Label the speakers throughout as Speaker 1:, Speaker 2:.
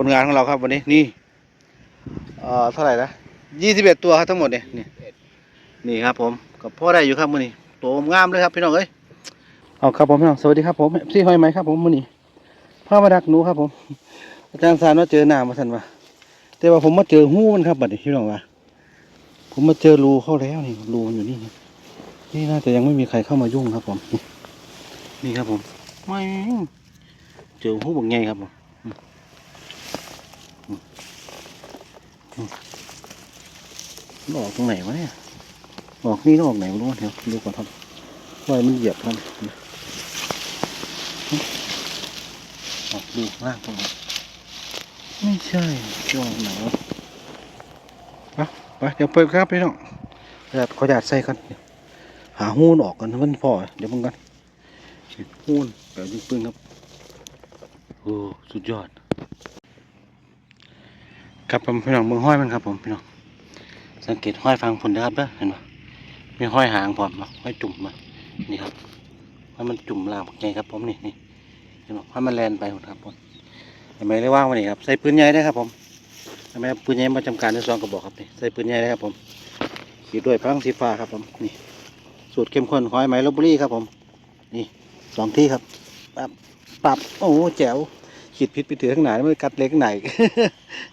Speaker 1: ผลงานของเราครับวันนี้นี่เอ่อเท่าไหร่นะยี่สิบเอ็ดตัวครับทั้งหมดเนี่ยนี่นี่ครับผมกับพ่อได้อยู่ครับมื้อนี้โตงามเลยครับพี่น้องเอ้ยเอาครับผมพี่น้องสวัสดีครับผมพี่ห้อยไหมครับผมมื้อนี้พามาดักหนูครับผม อาจารย์สารว่าเจอหน้ามาสันว่าแต่ว่าผมมาเจอหูมันครับบัดนี้พี่น้องว่าผมมาเจอรูเข้าแล้วนี่รูอยู่นี่นี่นี่น่าจะยังไม่มีใครเข้ามายุ่งครับผม นี่ครับผม ไม่ เจอหูบักใหญ่ครับผม มันออกตรงไหนวะเนี่ย ออกนี่ออกไหนไม่รู้วะเดี๋ยวดูก่อนครับว่ามันเหยียบครับออกดูล่างตรงไหนไม่ใช่ช่วงไหนวะไปไปเดี๋ยวเปิดครับพี่น้องขยัดขยัดใส่กันหาหูนออกกันมันพอเดี๋ยวมึงกันหูนแบบยิงปืนครับโอ้สุดยอด ครับผมพี่น้องเมืองห้อยมันครับผมพี่น้องสังเกตห้อยฟังผลนะครับเด้อเห็นปะมีห้อยหางพร้อมปะห้อยจุ่มมานี่ครับห้มันจุ่มลาบักใหญ่ครับผมนี่นี่เห็นปะห้มันแลนไปหมดครับผมทำไมได้ว่างวันนี้ครับใส่ปืนใหญ่ได้ครับผมทำไมปืนใหญ่มาจำการด้วยซองกระบอกครับนี่ใส่ปืนใหญ่ได้ครับผมขีดด้วยพลังสีฟ้าครับผมนี่สูตรเข้มข้นห้อยไหมลบบุรีครับผม นี่สองที่ครับปับปับโอ้แจ๋ว ขีดผิดไปถือข้างไหนไม่กัดเล็กข้างไหน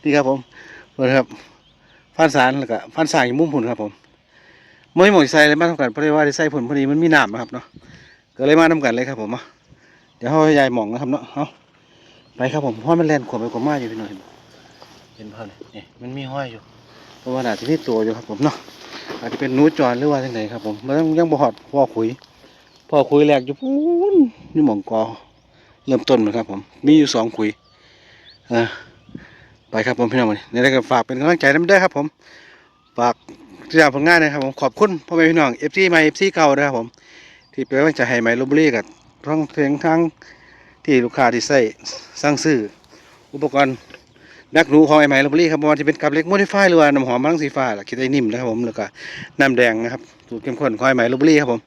Speaker 1: นี่ครับผมนี่ครับฟันสารแล้วก็ฟันสางอยู่มุมผุนครับผมเมื่อหมดใส่เลยมาทำกันเพราะว่าได้ใส่ผลพอดีมันมีหน้ำนะครับเนาะก็เลยมาทำกันเลยครับผมเดี๋ยวเขาให้ยายหมองนะครับเนาะเอาไปครับผมห้อยมันแลนขวบไปขวบมาอยู่พี่หน่อยเห็นภาพเลยนี่มันมีห้อยอยู่เพราะว่าอาจจะมีตัวอยู่ครับผมเนาะอาจจะเป็นนูจรหรือว่าที่ไหนครับผมมันยังบ่หอดพ่อคุยพ่อคุยแรกอยู่พูนนี่หมองกอ เริ่มต้นนะครับ ผม มีอยู่สองคุยอ่ไปครับผมพี่น้องนนี้ในรายการฝากเป็นกำลังใจน้ำเด้ครับ ผมฝากที่ทำผลงานนะครับผมขอบคุณพ่อแม่พี่น้องเอฟซีใหม่เอฟซีเก่านะครับผมที่เป็นกำลังใจให้ไมลบบุรีกับทั้งเพลงทั้งที่ลูกค้าที่ใส่สร้างซื้ออุปกรณ์นักหนูของไอ้ไมลบบุรีครับไม่ว่าจะเป็นกับเล็กโมดิฟายหรือว่าน้ำหอมมังสีฟ้าคิดไอ้นิ่มนะครับผมแล้วก็น้ำแดงนะครับสูตรเข้มข้นของไอ้ไมลบบุรีครับผม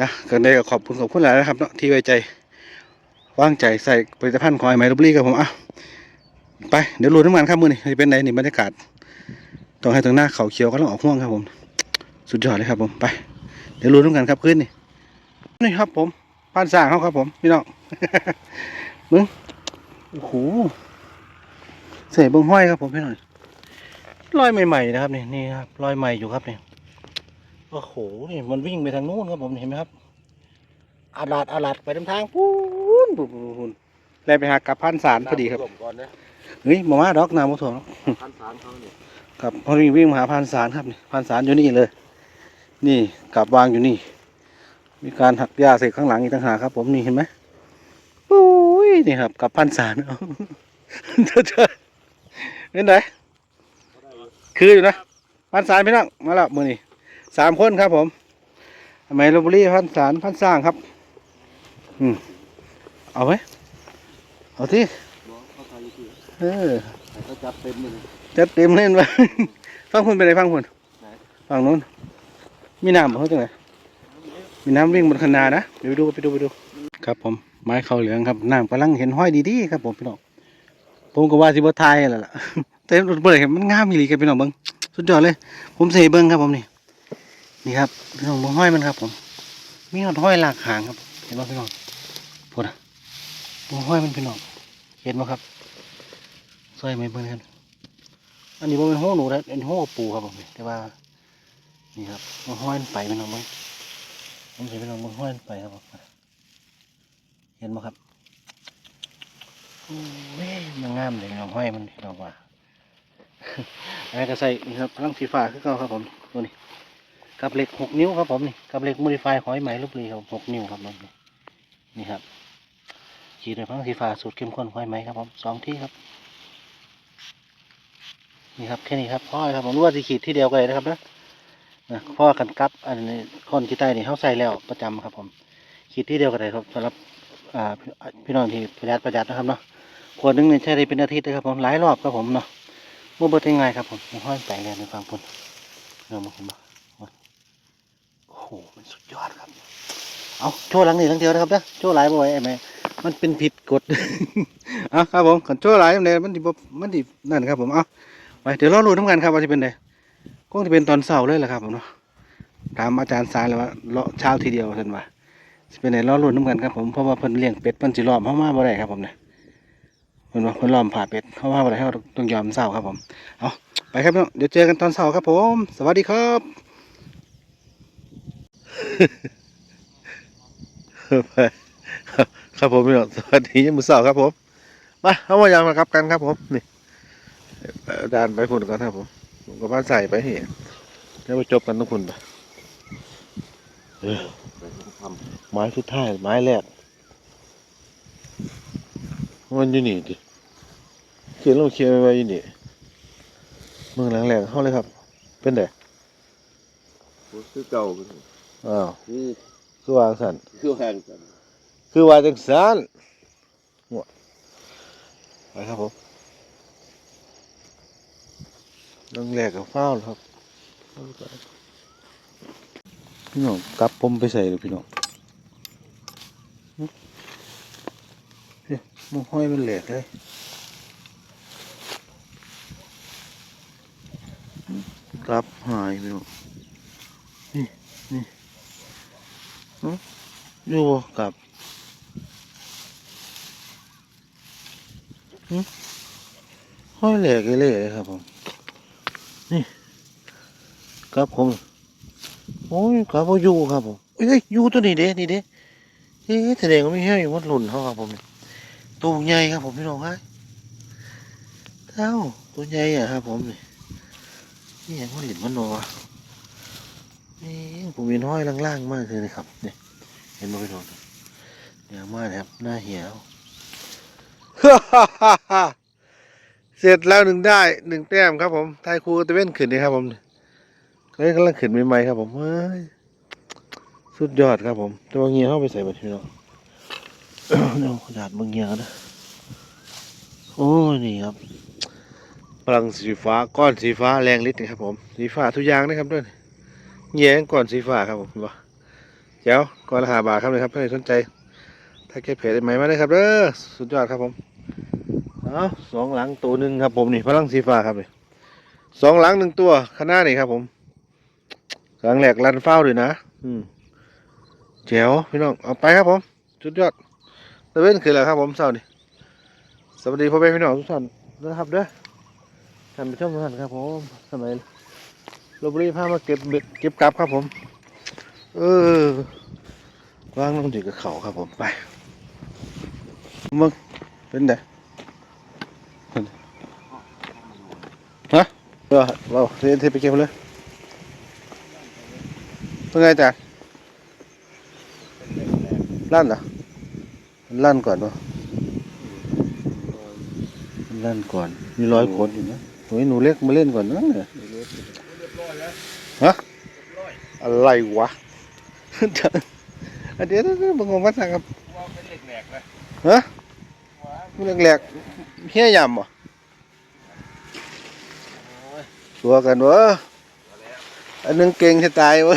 Speaker 1: นะก็ได้ขอบคุณขอบคุณหลายนะครับเนาะที่ไว้ใจ วางใจใส่ผลิตภัณฑ์ของไอ้ไมลบบุรีครับผมอะไปเดี๋ยวรู้ทั้งมันครับมือนี่จะเป็นไหนนี่บรรยากาศต้องให้ตรงหน้าเขาเขียวก็ต้องออกห่วงครับผม สุดยอดเลยครับผมไป เดี๋ยวรู้ทั้งกันครับขึ้นนี่นี่ครับผมพานสร้างเขาครับผมพี่น้องมึงโอ้โหเสยเบิ้งห้อยครับผมพี่น้องรอยใหม่ๆนะครับนี่นี่ครับรอยใหม่อยู่ครับนี่โอ้โหนี่มันวิ่งไปทางนู้นครับผมเห็นไหมครับอาลาดอาลาดไปทางทางปู นปูนปูนปูนแล้วไปหากับพันสารพอดีครับ
Speaker 2: ก่อนนะ
Speaker 1: เฮ้ยมามาดอกนาโมโถเนาะ
Speaker 2: พันสามเขาเนี่ย
Speaker 1: ครับพอวิ่งวิ่งมาหาพานสารครับนี่พานสารอยู่นี่เลย นี่กลับวางอยู่นี่ มีการหักหญ้าเสร็จข้างหลังอีกต่างหากครับ ผมนี่เห็นไหมโอ้ยนี่ครับกับพานสารเอาเจ้าเจ้าเป็นไงคืออยู่นะพานสารพี่น้องมาแล้วมือนี่สามคนครับผมทำไมลบบุรีพานสารพานสร้างครับ อืม เอาไหมเอาที่
Speaker 2: บอกเขาใส่ที่
Speaker 1: เออ
Speaker 2: เขาจับเต็มเลย
Speaker 1: จัดเต็มเล่นไปฟังคุณไปไหนฟังคุณ
Speaker 2: ไหน
Speaker 1: ฝั่งนู้น มีน้ำบ่เขาจังไหนมีน้ำวิ่งบนคันนานะเดี๋ยวไปดูไปดูไปดู ครับผมไม้เขาเหลืองครับน้ำกำลังเห็นห้อยดีๆครับผมพี่น้องผมก็ว่าสิบ่ทายแล้วล่ะแต่เปิดเห็นมันงามอีหลีกันพี่น้องเบิ้งสุดยอดเลย ผมเสยเบิ้งครับผมนี่นี่ครับพี่น้องเบิ้งห้อยมันครับ ผม มีหอดห้อยหลากหางครับ เห็นไหมพี่น้องพูดนะเบิ้งห้อยมันพี่น้องเห็นไหมครับซอยไหมเบิ้งกันอันนี้บ่เป็นห้องหนูนะเป็นห้องปูครับผมแต่ว่านี่ครับมันห้อยไปมันเอาไว้ผมเห็นเป็นเอามันห้อยไปครับผมเห็นไหมครับโอ้ยมันงามเลยเอาห้อยมันเราว่าอันนี้ก็ใส่นี่ครับพลังสีฟ้าคือเก่าครับผมตัวนี้กับเหล็กหกนิ้วครับผมนี่กับเหล็กโมดิฟายหอยไหมลูกลีครับหกนิ้วครับผมนี่ครับ ขีดด้วยพังสีฟ้าสูตรเข้มข้นหอยไหมครับผมสองที่ครับ นี่ครับแค่นี้ครับพ่อครับผมรู้ว่าสีขีดที่เดียวกันเลยนะครับนะนะพ่อกันกับอันนี้คนที่ใต้นี่เขาใส่แล้วประจำครับ ผม ขีดที่เดียวกันเลยครับสำหรับพี่น้องที่ประหยัดประหยัดนะครับเนาะขวดหนึงเนี่ยใช้ได้เป็นอาทิตย์เลยครับผมหลายรอบครับผมเนาะมื่อเบิดยังไงครับผมห้อยแปลงเลยในฟังพุ่นเริ่มาผมบ้าโอ้โหมันสุดยอดครับ เอาโชว์หลังนี่หลังเดียวนะครับเด้อโชว์หลายบ่อยไอ้แม่ มันเป็นผิดกฎเอาครับผมขันชั่วหลายมันเลยมันดิบมันดินั่นครับผมเอาไปเดี๋ยวรอรู้น้ำกันครับว่าจะเป็นไงคงจะเป็นตอนเสาร์เลยแหละครับผมเนาะตามอาจารย์สายเลยว่าเลาะเช้าทีเดียวเพิ่นว่าจะเป็นไหนรอรู้น้ำกันครับผมเพราะว่าเพิ่นเลี้ยงเป็ดเพิ่นสิล้อมเข้ามาบ่ได้ครับผมเนี่ยเพิ่นว่าเพิ่นล้อมผ่าเป็ดเข้ามาบ่ได้เฮาต้องยอมเศร้าครับผมเอาไปครับเนาะเดี๋ยวเจอกันตอนเสาร์ครับผม สวัสดีครับไป ครับครับผมพี่น้องสวัสดียามมือเสาร์ครับผมมาเข้ามายามนะครับกันครับผมนี่อาจารย์ไปพุ่นก่อนครับผมผมก็พาใส่ไปเห็นแล้วไปจบกันทุกคนไปเออ
Speaker 2: ไปท
Speaker 1: ไม้สุดท้ายไม้แรกมันอยู่นี่ดิเขียนลงเขียนไว้อยู่นี่เมืองหลังแหลงเข้าเลยครับ เป็นไงำ
Speaker 2: พูดคือเก่าคือ
Speaker 1: อ้าว
Speaker 2: คือ
Speaker 1: คือวางสัน
Speaker 2: คือแหงกัน
Speaker 1: คือว่าจังสันหัวไปครับผมเรื่องแรกกับฟ้าครับพี่น้องกลับผมไปใส่เลยพี่น้องเฮ้ยมันห้อยมันแหลกเลยกลับหายพี่น้องนี่นี่อยู่กับ ห้อยแหลกเลยเลยครับผม นี่ครับผม โอ้ยครับผมอยู่ครับผมเอ้ยอยู่ตัวนี้เด้นี่เด้เอ๊ะแสดงว่าไม่ให้อยู่วัดหลุนเขาครับผมตัวใหญ่ครับผมพี่น้องครับเท้าตัวใหญ่อะครับผมนี่นี่ยังว่าหลินมันโนวะนี่ผมมีน้อยล่างๆมากเลยนะครับนี่เห็นไหมพี่น้องเนี่ยมากนะครับหน้าเหี่ยว เสร็จแล้วหนึ่งได้หนึ่งแต้มครับผมไทยครูตะเว้นขึ้นนี่ครับผมเฮ้ยกำลังขึ้นใหม่ๆครับผมเฮ้ยสุดยอดครับผมจะวางเงียเข้าไปใส่บัตรพี่น้องเอากระดาษบางเงียนะโอ้นี่ครับพลังสีฟ้าก้อนสีฟ้าแรงฤทธิ์นี่ครับ ผม สีฟ้าทุกอย่างนะครับด้วยแย่งก้อนสีฟ้าครับผมว่าเจ้าก้อนละหาบาทครับเลยครับถ้าใครสนใจถ้าแก้เพจได้ไหมมาเลยครับเด้อสุดยอดครับผม เอาสองหลังตัวหนึ่งครับผมนี่พลังสีฟ้าครับนี่สองหลังหนึ่งตัวข้างหน้านี่ครับผมหลังแหลกลันเฝ้าด้วยนะ อืมแจ๋วพี่น้องเอาไปครับผมสุดยอดตะเว้นคืออะไรครับผมเศร้านี่สวัสดีพ่อแม่พี่น้องทุกท่านนะครับเด้อท่านผู้ชมทุกท่านครับผมสมัยลบบุรีพามาเก็บเบ็ดเก็บกลับครับผม เออวางลงถึงกับเขาครับผมไปมึงเป็นไง ฮะ เออเราเรียนเทไปเก็บเลยเป็นไงจ๊ะลั่นเหรอลั่นก่อนวะลั่นก่อน มีร้อยคนอยู่นะโอ้ยหนูเล็กมาเล่นก่อนนะเนี่ยฮะอะไรวะเดี๋ยวเดี๋ยวเดี๋ยวบังงมาสั่งครับ
Speaker 2: ว่าเป็นเหล็กแหลกเลย
Speaker 1: ฮะมันแหลกๆเฮี้ยยำเหรอ ตัวกันวะอันหนึงเก่งจะตายวะ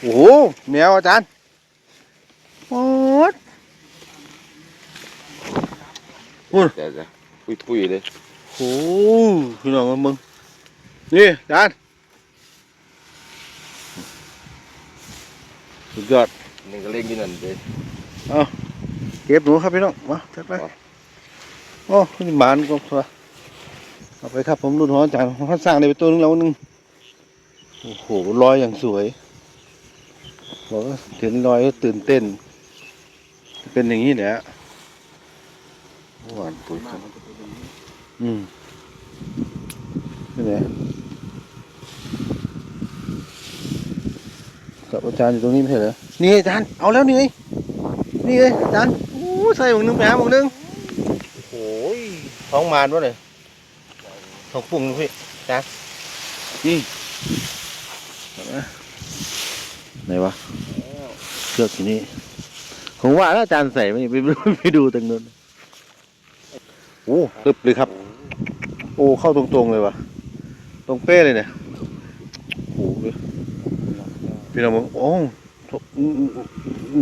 Speaker 1: โอ้โหแมวอาจารย์โอ๊ด
Speaker 2: แต่จะปุยปุยเลย
Speaker 1: โอ้โหพี่น้องมึงนี่อาจารย์สุดยอด
Speaker 2: นี่ก็เล่นกินนั่นเลย
Speaker 1: เก็บหนูครับพี่น้องมาจัดไป
Speaker 2: ครับ
Speaker 1: โอ้นี่หมานก็ตัว เอาไปครับผมรุ่นของอาจารย์เขาสร้างได้ไปตัวนึงแล้วนึงโอ้โหรอยอย่างสวยบอกว่าถึงรอยก็ตื่นเต้น เป็นอย่างนี้แหละหวานปุ๋ยครับอืมนี่แหละกับอาจารย์อยู่ตรงนี้ไม่ใช่เหรอนี่อาจารย์เอาแล้วนี่ไงนี่เลยอาจารย์โอ้ใส่หมวกหนึงไปหาหมวกหนึงโอ้ยท้องมารวะเลย ท้องปุ่งนะพี่อาจารย์นี่เห็นไหมไหนวะเชือกอยู่นี่ผมว่าแล้วอาจารย์ใส่ไหมไปดูไปดูตรงนู้นโอ้ตึบเลยครับ โอ้เข้าตรงๆเลยวะตรงเป้เลยเนี่ยโอ้โหพี่น้องบอกโอ้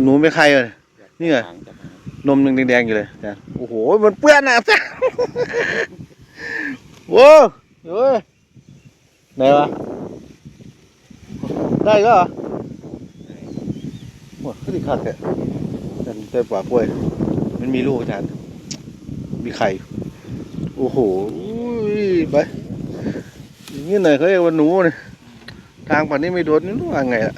Speaker 1: หนูไม่ใครเลย
Speaker 2: อยาก
Speaker 1: นี่ไง
Speaker 2: หางจับหาง
Speaker 1: นมยังแดงๆอยู่เลยอาจารย์โอ้โหมันเปื้อนอะอา จาวเฮ้ยไหนวะ ได้ก็เหรอโอ้ยก็ดีคักแกแต่แต่ปากกล้วย มันมีลูกอาจารย์มีไข่ โอ้โหอุ้ยไปอย่างนี้หน่อยเขาเรียกว่าหนูเนี่ยทางป่านนี้ไม่โดนนี่รู้ว่าไงล่ะ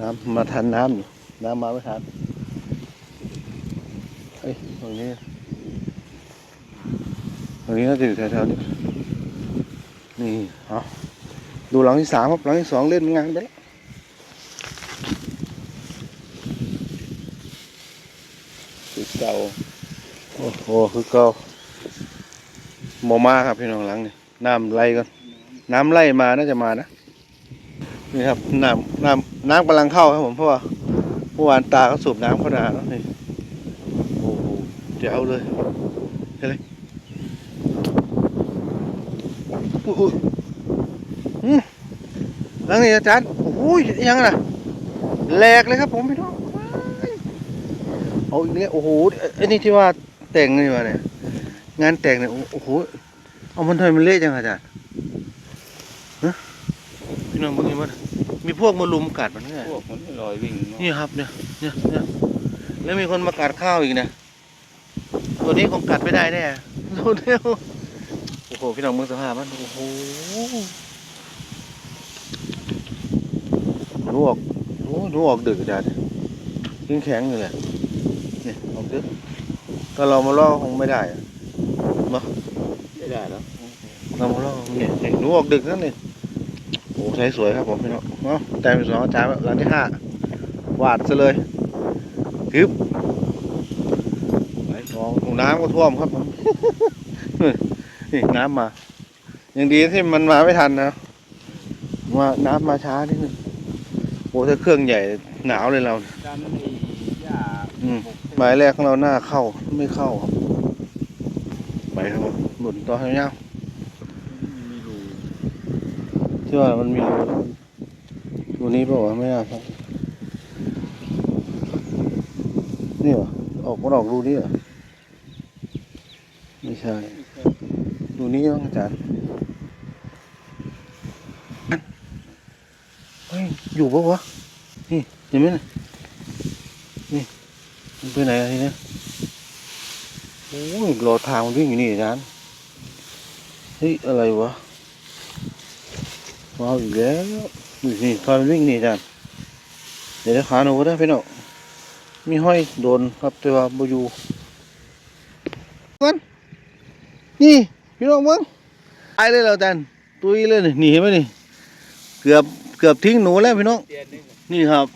Speaker 1: น้ำมาทันน้ำอยู่น้ำมาไม่ทันเอ้ยตรงนี้ รงนี้น่าจะอยู่แถวๆนี้ นี่เอาดูหลังที่สามครับหลังที่สองเล่นงานไปแล้วคือเก่าโอ้โหคือเก่าโมมาครับพี่น้องหลังนี่น้ำไหลก่อนน้ำไหลมาน่าจะมานะนี่ครับน้ำน้ำน้ำกำลังเข้าครับผมเพราะว่าเมื่อวานตาเขาสูบน้ำเข้านาเนาะนี่โอ้โหเจ๋วเลยเห็นเลย อุ้ยอุ้ยอืมหลังนี้อาจารย์โอ้โหยังน่ะแหลกเลยครับผมพี่น้องว้ายเอาอีกแล้วโอ้โหไอ้นี่ที่ว่าแต่งนี่มาเนี่ยงานแต่งเนี่ยโอ้โหเอามันทำไมมันเละจังอาจารย์ฮะพี่น้องเบิ่งนี่มันมีพวกมาลุมกัดมันเนี่ย
Speaker 2: พวกมันไม่ลอยวิ่งเนอะ
Speaker 1: นี่ครับเนี่ยเนี่ยเนี่ยแล้วมีคนมากัดข้าวอีกนะตัวนี้คงกัดไม่ได้แน่ดูเดียว โอ้โหพี่น้องมึงสภาพมันโอ้โหหนูออกโอ้หนูออกดึกอาจารย์แข็งแข็งอยู่เลยเนี่ยออกดึกก็เรามาล่อคงไม่ได้อะ
Speaker 2: ไม่ได้แล้ว
Speaker 1: เรามาล่อเนี่ยเนี่ยหนูออกดึกนั่นนี่โอ้ใช้สวยครับผมพี่น้องเนาะแต่เป็นสองอาจารย์หลังที่ห้าวาดซะเลยฮึบไหลทองโอ้น้ำก็ท่วมครับผม นี่น้ำมายังดีที่มันมาไม่ทันนะมาน้ำมาช้านิดนึงโอ้ถ้าเครื่องใหญ่หนาวเลยเรา
Speaker 2: การมีหญ้า
Speaker 1: อืมหมายแรกของเราหน้าเข้าไม่เข้าครับไปครับผมหลุดต่อให้ยาว
Speaker 2: มีรู
Speaker 1: ที่ว่ามันมีรูรูนี้เปล่าวะไม่น่าใช่นี่เหรอออกมันออกรูนี้เหรอไม่ใช่ รูนี้มั้งอาจารย์เฮ้ยอยู่ปะวะ นี่เห็นไหมนะนี่มันไปไหนอะทีเนี้ยโอ้ยรอทางมันวิ่งอยู่นี่อาจารย์เฮ้ยอะไรวะวาวอีกแล้วนี่นี่ตอนวิ่งนี่อาจารย์เดี๋ยวขาหนูก็ได้พี่น้องมีห้อยโดนครับแต่ว่าบอยู่มันนี่ พี่น้องมึงตายเลยแล้วอาจารย์ตุยเลยนี่นี่เห็นไหมนี่ เกือบเกือบทิ้งหนูแล้วพี่น้อง
Speaker 2: เตียนนี่
Speaker 1: นี่ครับ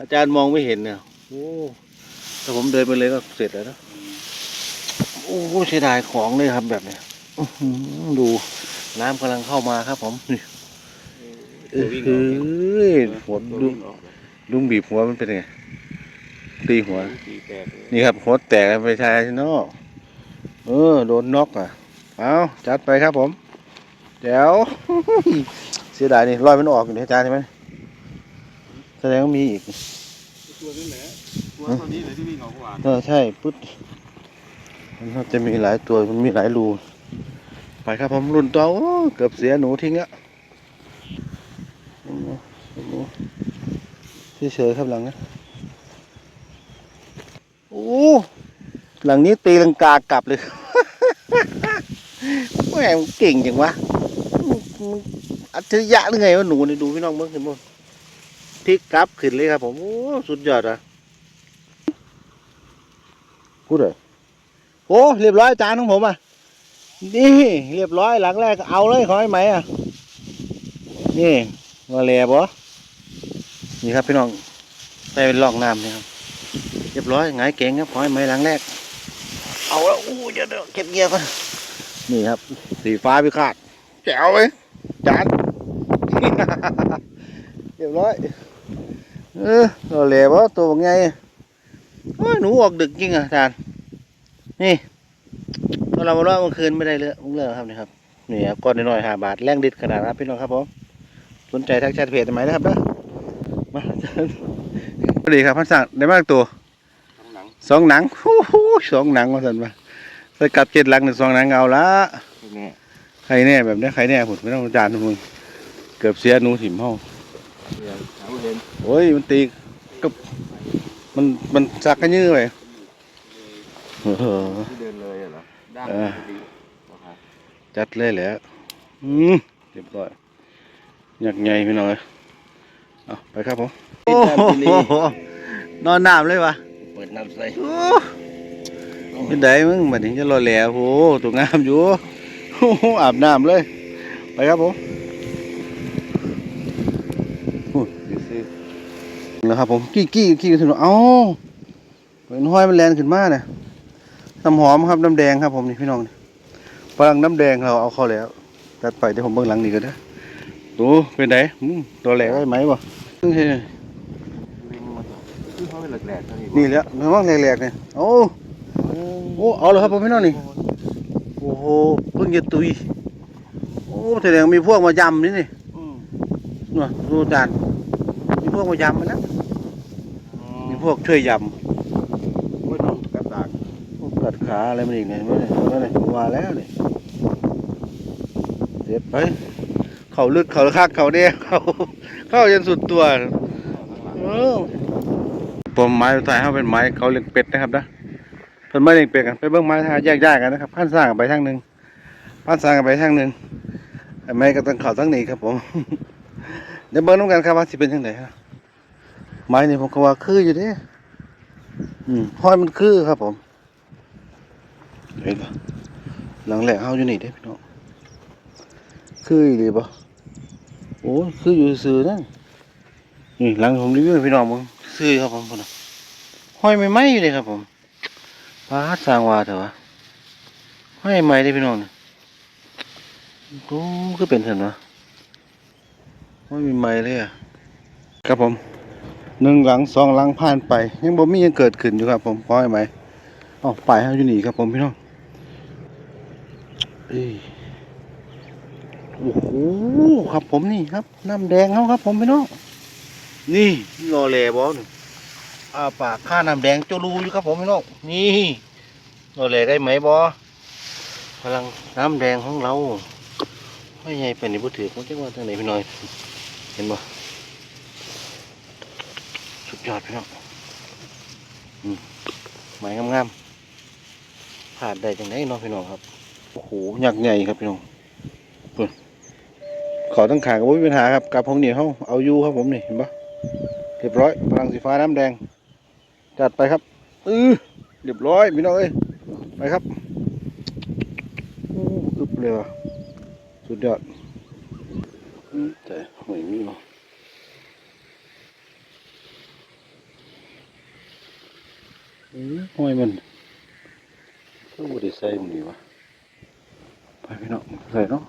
Speaker 1: อาจารย์มองไม่เห็นเนี่ยโอ้ถ้าผมเดินไปเลยก็เสร็จแล้วนะโอ้เสียดายของเลยครับแบบเนี้ยอื้อหือดูน้ำกำลังเข้ามาครับ ผมนี่เออเฮ้ยหัว
Speaker 2: ตัว
Speaker 1: ลุ
Speaker 2: วิ่
Speaker 1: ง
Speaker 2: งออกเลย
Speaker 1: ลุงบีบหัวมันเป็นไงตีหัว
Speaker 2: ตีแตกเลย
Speaker 1: นี่ครับหัวแตกไปชายเนาะเออ โดนน็อกอะ เอาจัดไปครับผม เดี๋ยวเสียดายนี่รอยมันออกอยู่ในจานใช่ไหมแสดงว่ามีอีก
Speaker 2: ตัวนั่นแหละตัวตัวนี้เลยที่วิ่งออกเมื่อวาน
Speaker 1: เออใช่ปึ๊ดมันน่าจะมีหลายตัวมันมีหลายรูไปครับผมรุ่นต่อโอ้เกือบเสียหนูทิ้งแล้วโอ้โหโอ้โหเฉยๆครับหลังนะโอ้หลังนี้ตีลังกากลับเลย แมมันเก่งจังวะมึงอัจฉริยะหรือไงวะหนูนี่ดูพี่น้องเบิ่งเห็นบ่พลิกกลับขึ้นเลยครับ ผมโอ้สุดยอดอะพูดเลยโอ้เรียบร้อยจานของผมอะนี่เรียบร้อยหลังแรกเอาเลยขอให้ไหมอะนี่มาเลยบ่นี่ครับพี่น้องไปเป็นร่องน้ำนี่ครับเรียบร้อยหงายเก่งครับขอให้ไหมหลังแรก เอาแล้วอู้เดี๋ยวเดี๋ยวเก็บเกียร์ก่อน นี่ครับ สีฟ้าพิฆาตแจ๋วเลยจานเรียบร้อย เออเราเหล่บ่ตัวบางไงโอ้ยหนูออกดึกจริงอะจานนี่ตอนเรามาล่อเมื่อคืนไม่ได้เลยมึงเลิกครับนี่ครับนี่ครับก้อนน้อยๆห้าบาทแรงดิดขนาดนั้นพี่น้องครับผมสนใจทักแชทเพจไหมนะครับนะมาสวัสดีครับพันสั่งได้มากตัว
Speaker 2: ทั้งหนัง
Speaker 1: สองหนังโอ้โหสองหนังมาสั่นมา ใส่กลับเจ็ดหลังหนึ่งสองหนังเอาละ
Speaker 2: นี่
Speaker 1: ใครแน่แบบนี้ใครแน่ผมไม่ต้องจานมึงเกือบเสียหนูถิ่มเฮา
Speaker 2: เดี๋ยวหาไม่เห็น
Speaker 1: โอ้ยมันตีก็มันมันจักกันยื้อไปเออ
Speaker 2: ที่เดินเลยเหรอด้าน
Speaker 1: เออ
Speaker 2: ดี
Speaker 1: จัดเลยแหละอืมเรียบร้อยอยากใหญ่พี่น้อยเอาไปครับผมโอ้โหนอนน้ำเลยวะ
Speaker 2: เปิดน้ำใส่
Speaker 1: โอ้ เป็นไดมึงบัดนี้จะรอแหล่โหตัวงามอยู่โอ้โหอาบน้ำเลย ไปครับผมแล้วครับผมกี้กี้กี้ถึงเอ้าเป็นห้อยมันแลนขึ้นมาเนี่ยน้ำหอมครับน้ำแดงครับผมนี่พี่น้องฝรั่งน้ำแดงเราเอาเข้าแล้วตัดไปเดี๋ยวผมเบิ่งหลังนี่ก็ได้ดูเป็นไดอืมตัวแหลกได้ไหมบ่ซึ่งเฮ้ย
Speaker 2: วิ่งมาคือเขาเป็นแหลกๆเท่านี้
Speaker 1: นี่แหละมันว่างแหลกๆเนี่ยโอ้ โอ้เอาเลยครับผมพี่น้องนี่โอ้โหเพิ่งจะตุยโอ้แสดงมีพวกมายำนี่นี่
Speaker 2: อืม
Speaker 1: น่ะดูจานมีพวกมายำมันนะมีพวกช่วยย
Speaker 2: ไม่ต้องกระตากำ
Speaker 1: พวกกัดขาอะไรมันอีกเนี่ยว่าเนี่ยว่าเนี่ยว่าแล้วเนี่ยเด็ดไปเขาลึกเขาคักเขาเนี่ยเขาเข้าจนสุดตัวเออผมไม้สุดท้ายเขาเป็นไม้เขาเลี้ยงเป็ดนะครับนะ เพิ่นไม้เลี้ยงเป็ดกันไปเบิ่งไม้ทางแยกย้ายกันนะครับพันสร้างกันไปทางหนึ่งพันสร้างกันไปทางหนึ่งไอ้ไม้ก็ต้องเข่าทางนี้ครับผมเดี๋ยวเบิ่งน้ำกันครับว่าสิเป็นยังไงครับไม้นี่ผมก็ว่าคืออยู่เด้อืมห้อยมันคือครับผมเห็นปะหลังแหลกเฮาอยู่นี่เด้พี่น้องคืออีหรือปะโอ้คืออยู่ซื่อๆนั่นนี่หลังผมรีวิวพี่น้องมึงซื่อครับผมพ่นห้อยไม่ไหมอยู่เลยครับผม พาสร้างว่าเถอะวะห้ไหมได้พี่น้องเนี่ยโอ้คือเป็นเห็นวะไม่มีไม้เลยอะครับผมหนึ่งหลังสองหลังผ่านไป ยังบ่มียังเกิดขึ้นอยู่ครับผมขอให้ไหมอ๋อไปให้อยู่นี่ครับผมพี่น้องโอ้โหครับผมนี่ครับน้ำแดงเขาครับผมพี่น้องนี่รอแหล่บอล อาปากข้าน้ำแดงโจรูอยู่ครับผมพี่น้องนี่เรอแหล่ได้ไหมบอพลังน้ำแดงของเราไม่ใหญ่เป็นนี่บ่ถือมันจะว่าทางไหนพี่น้อยเห็นบ่สุดยอดพี่น้องอืมไม้งามๆผ่านได้จังไดเนาะพี่น้องครับโอ้โหหยักใหญ่ครับพี่น้องขอตั้งขาก็บ่มีปัญหาครับกับห้องนี้เฮาเอาอยู่ครับผมนี่เห็นบ่เรียบร้อยพลังสีฟ้าน้ำแดง จัดไปครับอือเรียบร้อยพี่น้องเอ้ยไปครับอ้อึบเลยว่ะสุดยอดแต่หอยมีบ่อืมหอยมันก็บ่ได้ใส่มันนี่วะไปพี่น้องใส่เนาะ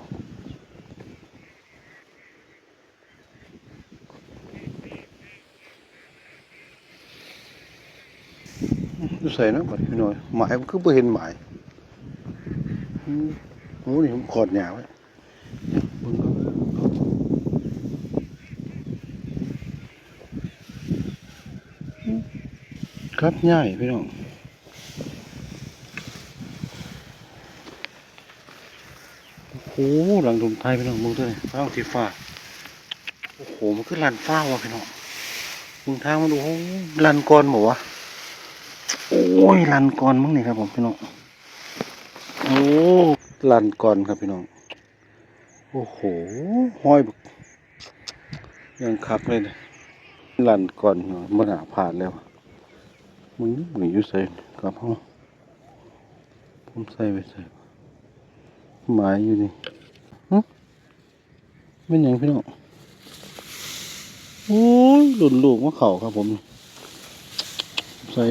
Speaker 1: ใส่นะบัดพี่น้อยหมายมันคือบ่เห็นหมายอืมโอ้นี่ผมขอดหญ้าไว้เบิ่งก่อนครับง่ายพี่น้องโอ้โหหลังดมไทยพี่น้องมึงด้วยฟ้าสีฟ้าโอ้โหมันคือลันฟ้าวะพี่น้องมึงทางมันดูโอ้ลันก่อนหมวะโอ้ ยลันก่อนมั้งนี่ครับผมพี่น้องโอ้ลันก่อนครับพี่น้องโอ้โหห้อยยังคักเลยนะลันก่อนเนาะมันหาผ่านแล้วมึงมึงอยู่ใส่กับห้องผมใส่ไปใส่หมายอยู่นี่ฮะเป็นยังพี่น้องโอ้ยหลุนลูกมาเข่าครับผม ใส่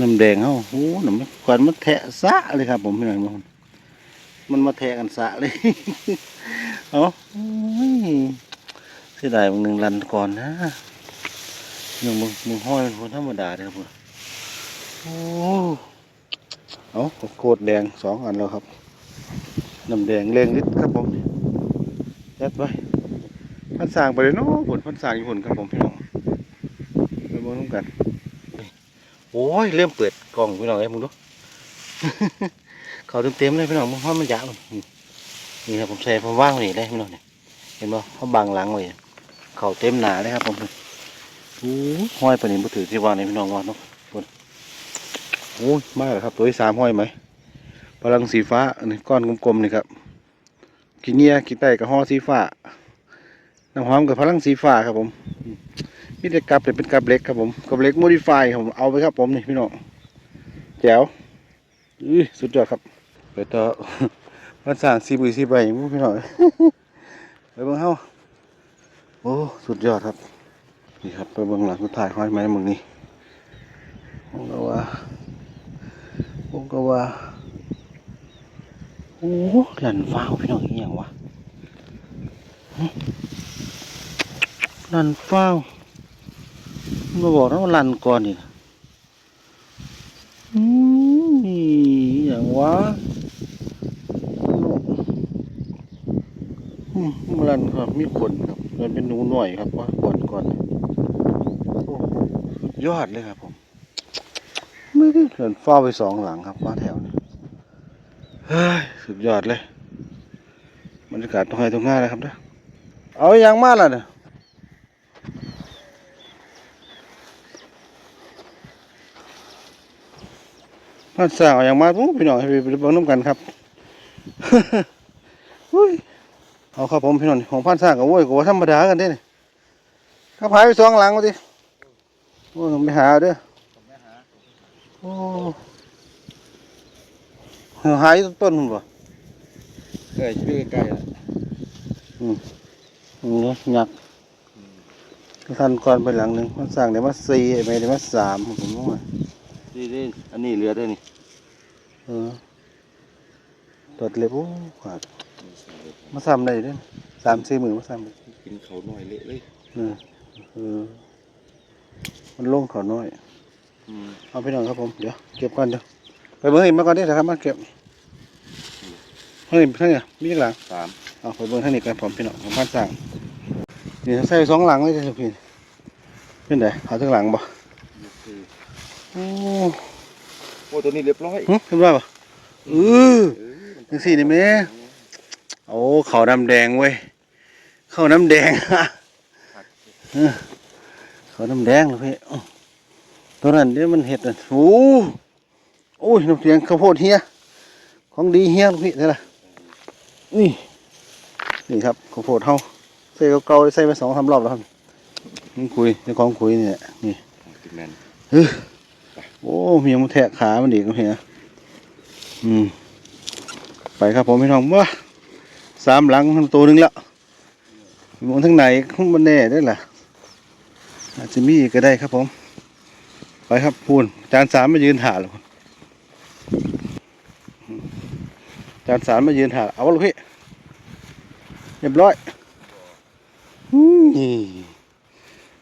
Speaker 1: น้ำแดงเขาโอ้หน้ำมันควันมันแทะสะเลยครับ ผมพี่น้องมันมันมาแทะกันสะเลยเอาโอ้ยเสียดายมึงหนึ่งรันก่อนนะหนึ่งมึงมึงห้อยมันคนธรรมดาเด้อครับผมโอ้เอาโคตรแดงสองอันแล้วครับน้ำแดงแรงนิดครับผมยัดไว้พันสางไปเลยเนาะผลพันสางอยู่ผลครับผมพี่น้องไปเบิ่งน้ำกัน อ้ยเริ่มเปิดกล่องพี่น้องเอ้มึงดูเขาเต็มๆเลยพี่น้องเพราะมันยาวนี่ครับผมใส่ผมว่างนี่ได้พี่น้องเนี่ยเห็นบ่เขาบังหลังไว้เขาเต็มหนาเลยครับผมโอ้ห้อยปานนี้บ่ถือที่วางในพี่น้องว่าเนาะคนโอ้ยมาแล้วครับตัวที่สามห้อยไหมพลังสีฟ้าอันนี้ก้อนกลมๆนี่ครับขี้เงียขี้ไตกับห่อสีฟ้าน้ำหอมกับพลังสีฟ้าครับผม มีแต่กับแต่เป็นกับเล็กครับผมกับเล็กโมดิฟายผมเอาไปครับผมนี่พี่น้องแจ๋วอุ้ยสุดยอดครับไปต่อมันสร้างซีบุยซีใบอย่างพวกพี่น้อยไปเบิ่งเฮาโอ้สุดยอดครับ นี่ครับ ไปเบิ่งหลังสุดท้ายห้อยไม้มึงนี่ผมก็ว่าผมก็ว่าโอ้หลันฟ้าวพี่น้องอีหยังวะหึหลันฟ้าว มาบอกนะว่าลันก่อนนี่นี่อย่างวะอืมมันรันครับมีขนครับมันเป็นหนูหน่อยครับว่าก่อนก่อนสุดยอดเลยครับผมม่ได้เดินเฝ้าไปสองหลังครับว่าแถวนี้เฮ้ยสุดยอดเลยบรรยากาศตรงไหนตรงหน้าเลยครับเด้อเอาอย่างมาล่ะเนี่ย พันสาวอย่างมาปุ๊บพี่น้องให้ไปเบิ่งน้ำกันครับอุ้ยเอาครับผมพี่น้องของพันสร้างกับโว้ยกับว่าธรรมดากันเด้นี่ข้าพายไปสองหลังมาดิโอ้ยไม่หาเด้อโอ้หายต้นมันบ่
Speaker 2: ใกล้ชื่อใกล้ละ
Speaker 1: อืมนี่หยักท่านก่อนไปหลังหนึ่งพันสร้างเดี๋ยวมาสี่ไอ้ไม่เดี๋ยวมาสามผมว่า
Speaker 3: นี่นี่อันนี้เหลือได้นี่
Speaker 1: เออตัดเล็บโอ้ขาดมาซ้ำได้เด้อสามสี่หมื่นมาซ้ำได้
Speaker 2: กินเขาหน่อยเละเลย
Speaker 1: เออเออมันลงเขาน้อย
Speaker 2: อืม
Speaker 1: เอาไปหน่อยครับผมเดี๋ยวเก็บก่อนเดี๋ยวไปเบิ้งอีกมาก่อนเด้อครับมาเก็บเฮ้ยท่านเนี่ยมีอีกหลัง
Speaker 2: สาม
Speaker 1: เอาไปเบิ้งท่านนี้กันผมพี่น้องผมพันสั่งนี่ใส่สองหลังเลยจ้ะพี่เป็นไงเอาทั้งหลังบ่
Speaker 2: คือ
Speaker 1: โอ้
Speaker 2: โอ้ตัวนี้เรียบร้อย
Speaker 1: เห็นว่าบ่เออ
Speaker 2: เออ
Speaker 1: จังสี่นี่แม่โอ้ข้าวน้ำแดงเว้ยข้าวน้ำแดงเออข้าวน้ำแดงเลยพี่อนตัวนั้นเดี๋ยวมันเห็ดอะโอ้โอ้ยน้ำเสียงข้าวโพดเฮียของดีเฮียลูกพี่นี่ล่ะนี่นี่ครับข้าวโพดเฮาใส่เก่าๆใส่ไปสองสามรอบแล้วครับนี่คุยนี่ของคุยนี่แหละนี่
Speaker 2: ติดแมน
Speaker 1: โอ้มีมันแทะขามันดีกเฮียอืม ไปครับผมพี่น้องว่าสามหลังตัวหนึงแล้วมองทั้งไหนมันแน่ได้ล่ะอาจจะมีอีกก็ได้ครับผม ไปครับพูนจานสามมายืนถ่าเลยจานสามมายืนถ่าเอาลูกพี่เรียบร้อยอืมนี่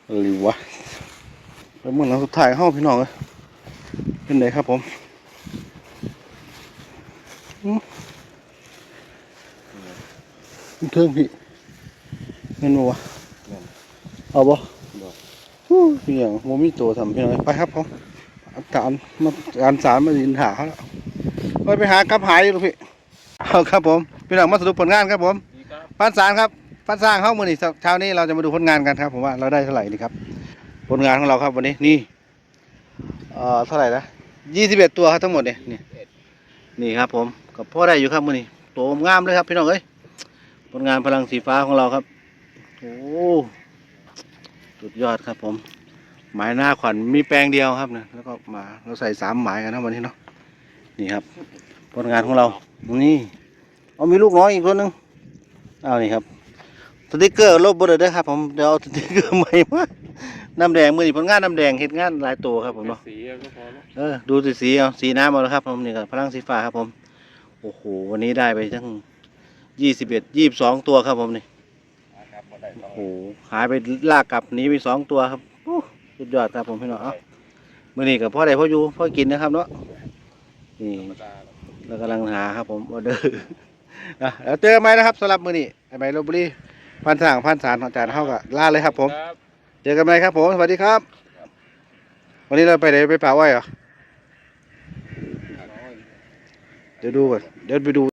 Speaker 1: อะไรวะไปเมื่อหลังสุดท้ายห้องพี่น้องเลย เป็นไงครับผมอืมเทิงพี่เงินบ่วะเอาบ่ฮู้เพียงโมมีตัวทำเพียงไปครับผมอาการมาการสารมาดินหาเขาแล้วไปไปหากับหายอยู่ลูกพี่เอาครับผมพี่น้องมาสรุปผลงานครับผม
Speaker 2: ดีครับ
Speaker 1: พันสารครับพันสร้างเข้ามือนี่เช้านี้เราจะมาดูผลงานกันครับ ผมว่าเราได้เท่าไหร่ดีครับ ผลงานของเราครับวันนี้นี่ เอ่อเท่าไหร่นะยี่สิบเอ็ดตัวครับทั้งหมดเนี่ยนี่นี่ครับผมก็พ่อได้อยู่ครับมือนี่ตัวงามเลยครับพี่น้องเอ้ยผลงานพลังสีฟ้าของเราครับโอ้สุดยอดครับผม หมายหน้าขวัญมีแปลงเดียวครับนะแล้วก็มาเราใส่สามหมายกันนะวันนี้เนาะนี่ครับ ผลงานของเรานี่เอามีลูกน้อยอีกตัวนึงเอานี่ครับสติกเกอร์ลบบนเลยครับผมเดี๋ยวเอาสติกเกอร์ใหม่มา น้ำแดงมือนี่ผลงานน้ำแดงเห็ดงานหลายตัวครับผมเนาะ
Speaker 2: สีก็พอแล้ว
Speaker 1: เออดูสีสีเอาสีน้ำเอาแล้วครับผมนี่กับพลังสีฟ้าครับผมโอ้โหวันนี้ได้ไปทั้งยี่สิบเอ็ดยี่สิบสองตัวครับผมนี่
Speaker 2: ครับพอได้
Speaker 1: โอ้โหหายไปลากกลับหนีไปสองตัวครับโอ้สุดยอดครับผมพี่น้องเอ้ามื่อนี้กับพ่อใดพ่ออยู่พ่อกินนะครับเนาะนี่
Speaker 2: ธรรมดาแล้ว
Speaker 1: เรากำลังหาครับผมออเดอร์นะแล้วเจอกันไหมนะครับสำหรับมือนี้ไอ้ใบโรบุรีพันสางพันสารของอาจารย์เท่ากับลาเลยครับผม
Speaker 4: ครับ
Speaker 1: เจอกันไหมครับผม สวัสดีครับ วันนี้เราไปไหนไปป่าอ้อยเหรอ เดี๋ยวดูก่อน เดี๋ยวไปดู